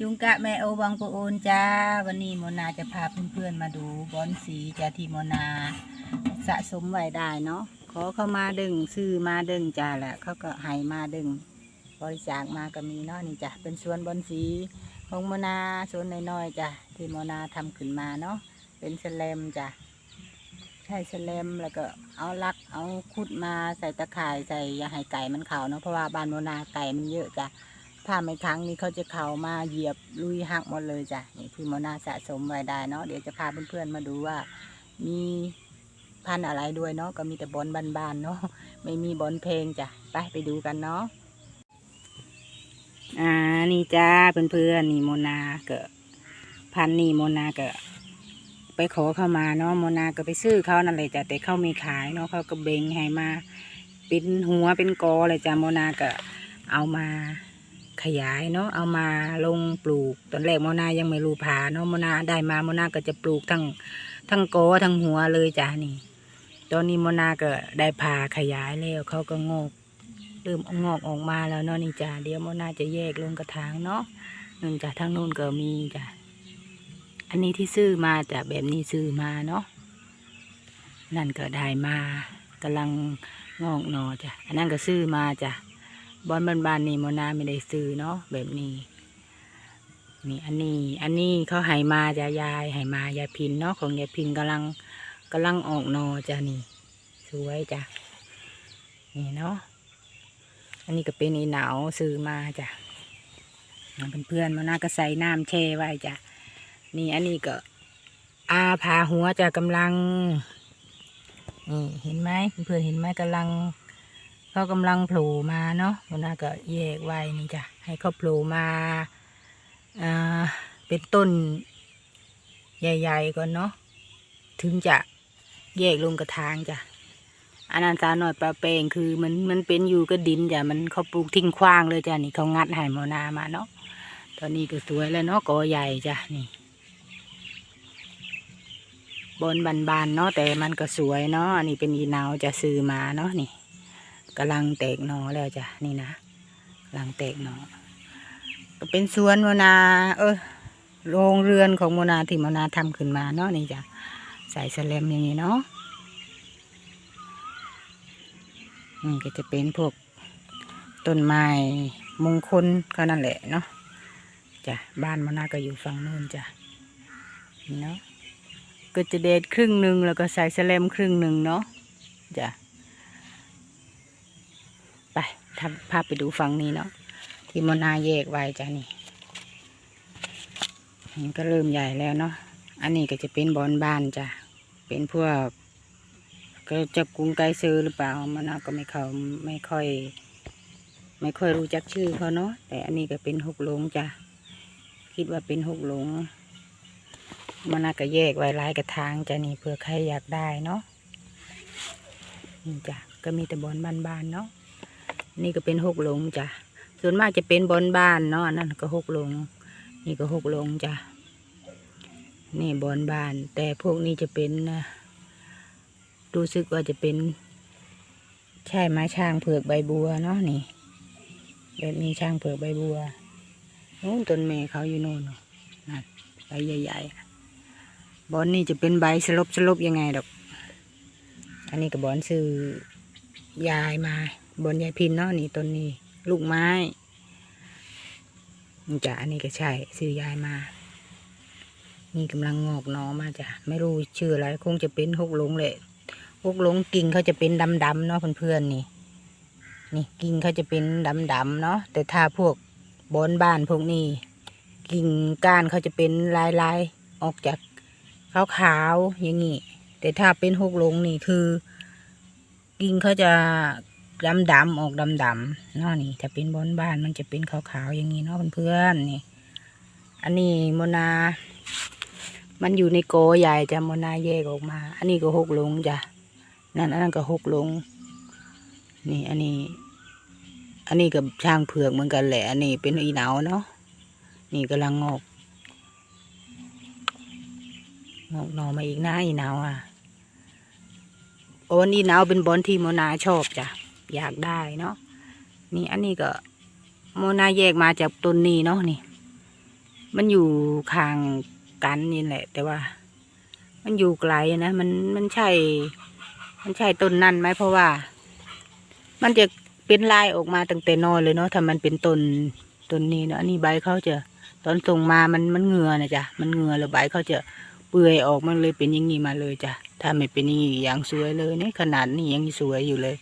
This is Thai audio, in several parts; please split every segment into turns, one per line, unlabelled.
จุงกะแม่โอวังปโอนจ้า วันนี้โมนาจะพาเพื่อนๆมาดูบอนสีจ้าที่โมนา สะสมไว้ได้เนาะขอเข้ามาดึงซื้อมาดึงจ้าแหละเขาก็ให้มาดึง บริจาคมาก็มีเนาะนี่จ้ะเป็นสวนบอนสีของโมนาสวนน้อยๆจ้ะที่โมนาทำขึ้นมาเนาะเป็นสแลมจ้ะใช่สแลมแล้วก็เอาลักเอาคุดมาใส่ตะข่ายใส่ยาให้ไก่มันเข่าเนาะเพราะว่าบ้านโมนาไก่มันเยอะจ้ะ ถ้าไม่ครั้งนี้เขาจะเข้ามาเหยียบลุยหักหมดเลยจ้ะนี่ที่โมนาสะสมไว้ได้เนาะเดี๋ยวจะพาเพื่อนๆมาดูว่า มีพันอะไรด้วยเนาะก็มีแต่บอลบานๆเนาะไม่มีบอลเพลงจ้ะไปไปดูกันเนาะอ่านี่จ้าเพื่อนๆนี่โมนาเก็พันนี่โมนาเก็ไปขอเข้ามาเนาะโมนาก็ไปซื้อเขานั่นเลยจ้ะแต่เขาไม่ขายเนาะเขาก็เบ่งให้มาเป็นหัวเป็นกอเลยจ้ะโมนาก็เอามา ขยายเนาะเอามาลงปลูก ตอนแรกโมนายังไม่รู้ผาเนาะโมนาได้มาโมนาก็จะปลูกทั้งทั้งโกทั้งหัวเลยจ้ะนี่ ตอนนี้โมนาก็ได้ผ่าขยายแล้วเขาก็งอกเริ่มงอกออกมาแล้วเนาะนี่จ้ะเดี๋ยวโมนาจะแยกลงกระถางเนาะนึ่งจากทางนู้นก็มีจ้ะอันนี้ที่ซื้อมาจากแบบนี้ซื้อมาเนาะนั่นก็ได้มากำลังงอกหนอจ้ะอันนั้นก็ซื้อมาจ้ะ บอนบ้านๆนี่โมนาไม่ได้ซื้อเนาะแบบนี้ นี่อันนี้ อันนี้เขาให้มาจะยายให้มายายพินเนาะของยายพินกำลังกำลังออกนอจ้ะนี่สวยจ้ะนี่เนาะอันนี้ก็เป็นอีหนาวซื้อมาจ้ะเพื่อนๆโมนาก็ใส่น้ำแช่ไว้จ้ะนี่อันนี้ก็ อาพาหัวจะกำลังนี่เห็นไหมเพื่อนๆเห็นไหมกำลัง เขากำลังโผล่มาเนาะมันน่าก็แยกไว้นี่จ้ะให้เขาโผล่มาอ่าเป็นต้น ใหญ่ๆก่อนเนาะถึงจะแยกลงกระถางจ้ะอันนั้นสาหน่อยปลาเปงคือมันมันเป็นอยู่ก็ดินจ้ะมันเขาปลูกทิ้งขว้างเลยจ้ะนี่เขางัดห้หมอนามาเนาะตอนนี้ก็สวยแล้วเนาะกอใหญ่จ้ะนี่บนบานๆเนาะแต่มันก็สวยเนาะอันนี้เป็นอีนาวจะซื้อมาเนาะนี่ กำลังแตกหนอแล้วจ้ะนี่นะกำลังแตกหนอก็เป็นสวนโมนา เออโรงเรือนของโมนาที่โมนาทำขึ้นมาเนาะนี่จ้ะใส่สแลมอย่างนี้เนาะนี่ก็จะเป็นพวกต้นไม้มงคลก็นั่นแหละเนาะจ้ะบ้านโมนาก็อยู่ฝั่งนู้นจ้ะเนาะก็จะเดดครึ่งหนึ่งแล้วก็ใส่สแลมครึ่งหนึ่งเนาะจ้ะ ไปทำพาพไปดูฝั่งนี้เนาะที่มนาแยกไว้จ้ะนี่นี่ก็เริ่มใหญ่แล้วเนาะอันนี้ก็จะเป็นบอนบ้านจ้ะเป็นพวกก็จะกรุงไกรซื้อหรือเปล่ามันก็ไม่เขาไม่ค่อย ไม่ค่อยรู้จักชื่อเขาเนาะแต่อันนี้ก็เป็นหกหลงจ้ะคิดว่าเป็นหกหลงมันก็แยกไว้หลายกระถางจ้ะนี่เผื่อใครอยากได้เนาะนี่จ้ะก็มีแต่บอนบ้านๆเนาะ นี่ก็เป็นหกหลงจ้ะส่วนมากจะเป็นบอนบ้านเนาะนั่นก็หกหลง นี่ก็หกหลงจ้ะนี่บอนบ้าน แต่พวกนี้จะเป็นรู้สึกว่าจะเป็นใช่ไม้ช่างเผือกใบบัวเนาะนี่ แบบนี้ช่างเผือกใบบัวนู้นต้นเมย์เขาอยู่โน่นนั่นใบใหญ่ๆบอนนี่จะเป็นใบสลบสลบยังไงดอก อันนี้ก็บอนซื้อยายมา บนยายพินเนาะนี่ต้นนี้ ลูกไม้นี่จ้ะอันนี้ก็ใช่ซื้อยายมา นี่กำลังงอกหนอมาจ้ะไม่รู้ชื่ออะไรคงจะเป็นหกหลงแหละหกหลงกิ่งเขาจะเป็นดำๆเนาะเพื่อนๆนี่ นี่กิ่งเขาจะเป็นดำๆเนาะแต่ถ้าพวกบอนบ้านพวกนี้ กิ่งก้านเขาจะเป็นลายๆออกจากขาวๆอย่างนี้แต่ถ้าเป็นหกหลงนี่คือ กิ่งเขาจะ ดำดำออกดำดำนาะนี่ถ้าเป็นบอนบ้านมันจะเป็นขาวๆอย่างนี้เนาะเพื่อนๆนี่ อันนี้โมนา มันอยู่ในโกใหญ่จะโมนาแยกออกมา อันนี้ก็หกหลงจ้ะนั่นอันนั้นก็หกหลง นี่อันนี้ อันนี้กับช่างเผือกเหมือนกันแหละ อันนี้เป็นอีหนาเนาะนี่กำลังงอกงอกหนอมาอีกนะอีหนาวอะโอ้นี่หนาวเป็นบอลที่โมนาชอบจ้ะ อยากได้เนาะนี่อันนี้ก็โมนาแยกมาจากต้นนี้เนาะนี่ มันอยู่ข้างกันนี่แหละ แต่ว่า มันอยู่ไกลนะมันมันใช่ มันใช่ต้นนั่นไหมเพราะว่า มันจะเป็นลายออกมาตั้งแต่นอนเลยเนาะถ้ามันเป็นต้นต้นนี้เนาะอันนี้ใบเขาจะตอนส่งมามันมันเงือนะจ๊ะมันเงือแล้วใบเขาจะเปื่อยออกมันเลยเป็นอย่างนี้มาเลยจ้ะถ้าไม่เป็นอย่างนี้อย่างสวยเลยนี่ขนาดนี้ยังสวยอยู่เลย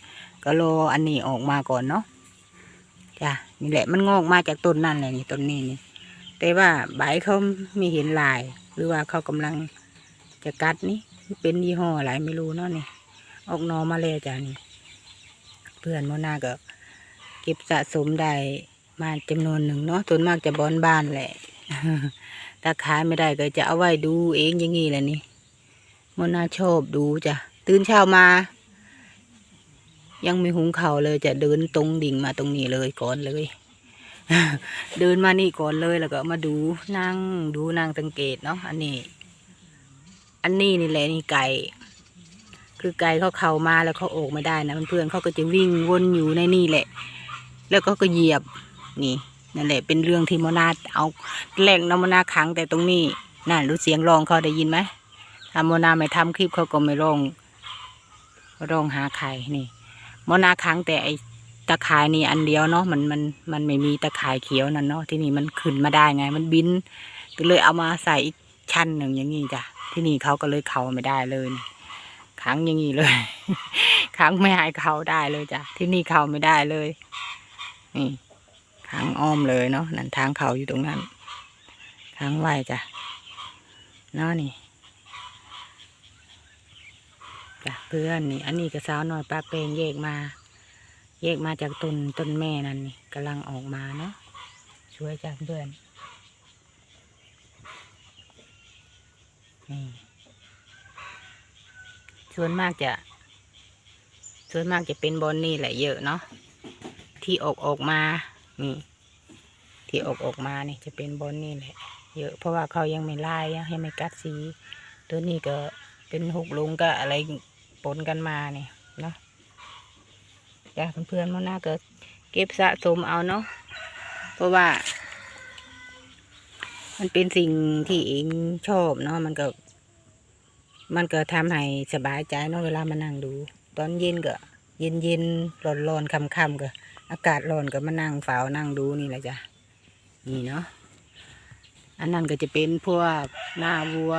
ก็รออันนี้ออกมาก่อนเนาะจ้ะนี่แหละมันงอกมาจากต้นนั่นแหละนี่ต้นนี้นี่แต่ว่าใบเขาไม่เห็นลาย หรือว่าเขากำลังจะกัดนี่เป็นยี่ห้ออะไรไม่รู้เนาะนี่ออกนอมาแล้วจ้ะนี่เพื่อนโมนาก็เก็บสะสมได้มาจำนวนหนึ่งเนาะส่วนมากจะบอนบ้านแหละถ้าขายไม่ได้ก็จะเอาไว้ดูเองอย่างงี้แหละนี่โมนาชอบดูจ้ะตื่นเช้ามา ยังไม่หุงข้าวเลยจะเดินตรงดิ่งมาตรงนี้เลยก่อนเลย เดินมานี่ก่อนเลยแล้วก็มาดูนั่งดูนั่งสังเกตเนาะอันนี้ อันนี้นี่แหละนี่ไก่ คือไก่เขาเข้ามาแล้วเขาออกไม่ได้นะเพื่อนๆเขาก็จะวิ่งวนอยู่ในนี่แหละ แล้วก็ก็เหยียบนี่นั่นแหละเป็นเรื่องที่มนาเอาแหล่งน้ำมนาขังแต่ตรงนี้นั่นรู้เสียงร้องเขาได้ยินไหมถ้าโมนาไม่ทำคลิปเขาก็ไม่ร้องร้องหาใครนี่ โมนาขังแต่ไอตะข่ายนี่อันเดียวเนาะมันมันมันไม่มีตะข่ายเขียวนั่นเนาะที่นี่มันขึ้นมาได้ไง มันบินก็เลยเอามาใส่อีกชั้นหนึ่งอย่างนี้จ้ะที่นี่เขาก็เลยเข้าไม่ได้เลยนี่ขังอย่างนี้เลยขังไม่ให้เข้าได้เลยจ้ะที่นี่เข้าไม่ได้เลยนี่ทางอ้อมเลยเนาะนั่นทางเขาอยู่ตรงนั้นทางไหวจ้ะเนาะนี่ จ้ะเพื่อนนี่ อันนี้ก็สาวน้อยป้าเปงแยกมา แยกมาจากต้นต้นแม่นั่นนี่กำลังออกมาเนาะช่วยจ้ะเพื่อนนี่ส่วนมากจะส่วนมากจะเป็นบอนนี่แหละเยอะเนาะที่ออกออกมานี่ที่ออกออกมานี่จะเป็นบอนนี่แหละ เยอะเพราะว่าเขายังไม่ไลายยังไม่กัดสี ตัวนี้ก็เป็นหกลุงก็อะไร ปนกันมาเนี่ยเนาะจ้ะเพื่อนๆมันน่าเก็เก็บสะสมเอาเนาะเพราะว่า มันเป็นสิ่งที่เองชอบเนาะมันก็ มันก็ทำให้สบายใจเนาะเวลามานั่งดู ตอนเย็นก็ เย็นเย็นร้อนร้อนๆค่ำก็ อากาศร้อนก็มานั่งเฝ้านั่งดูนี่แหละจ้ะนี่เนาะอันนั้นก็จะเป็นพวกหน้าวัว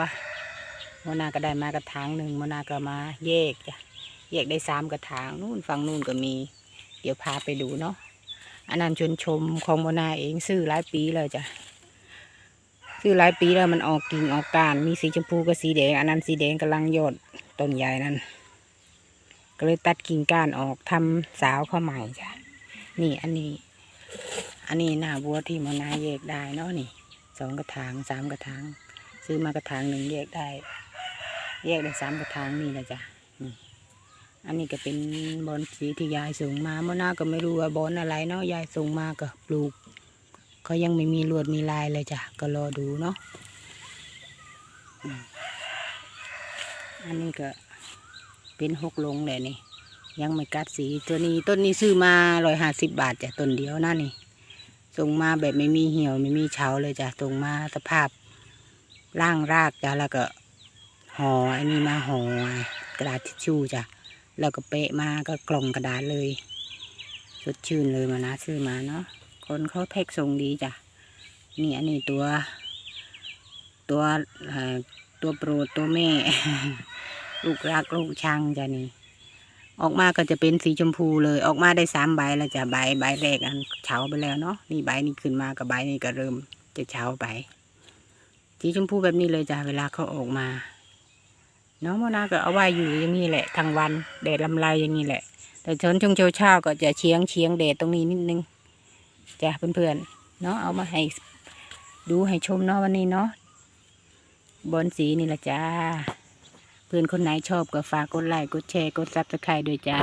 โมนาก็ได้มากระถางหนึ่งโมนาก็มาแยกจ้ะแยกได้สามกระถางนู่นฝั่งนู่นก็มี เดี๋ยวพาไปดูเนาะอันนั้นชวนชมของโมนาเองซื้อหลายปีเลยจ้ะซื้อหลายปีแล้วมันออกกิ่งออกก้านมีสีชมพูกับสีแดง อันนั้นสีแดงกำลังยอดต้นใหญ่นั่นก็เลยตัดกิ่งก้านออกทำสาวเข้าใหม่จ้ะนี่อันนี้ อันนี้หน้าบัวที่มนาแยกได้เนาะนี่สองกระถางสามกระถางซื้อมากระถางหนึ่งแยกได้ แยกได้สามกระถางนี่แหละจ้ะอันนี้ก็เป็นบอนสีที่ยายส่งมาเมื่อหน้าก็ไม่รู้ว่าบอนอะไรเนาะยายส่งมาก็ปลูกก็ยังไม่มีลวดมีลายเลยจ้ะก็รอดูเนาะอันนี้ก็เป็นหกลงเลยนี่ ยังไม่กัดสีตัวนี้ต้นนี้ซื้อมาร้อยห้าสิบบาทจ้ะต้นเดียวนะนี่ส่งมาแบบไม่มีเหี่ยวไม่มีเฉาเลยจ้ะส่งมาสภาพร่างรากจ้ะแล้วก็ ห่อไอ้นี่มาห่อกระดาษทิชชู่จ้ะแล้วก็เปะมาก็กล่องกระดาษเลยสดชื่นเลยมานะซื้อมาเนาะคนเขาแพ็กส่งดีจ้ะนี่อันนี้ตัว ตัวตัวโปรดตัวแม่ ลูกรักลูกชังจ้ะนี่ ออกมาก็จะเป็นสีชมพูเลย ออกมาได้สามใบแล้วจะใบใบแรกอันเฉาไปแล้วเนาะนี่ใบนี้ขึ้นมากับใบนี้ก็เริ่มจะเฉาไปสีชมพูแบบนี้เลยจ้ะเวลาเขาออกมา น้องโมนาก็เอาไว้อยู่อย่างนี้แหละทั้งวันแดดลำลายอย่างนี้แหละ แต่ชนช่วงเช้าเช้าก็จะเชียงเชียงแดดตรงนี้นิดนึงจ้ะเพื่อนๆเนาะเอามาให้ดูให้ชมเนาะวันนี้เนาะบอนสีนี่แหละจ้า เพื่อนคนไหนชอบก็ฝากกดไลค์กดแชร์กดซับสไครต์ด้วยจ้า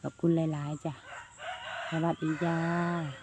ขอบคุณหลาย ๆ จ้ะสวัสดีจ้า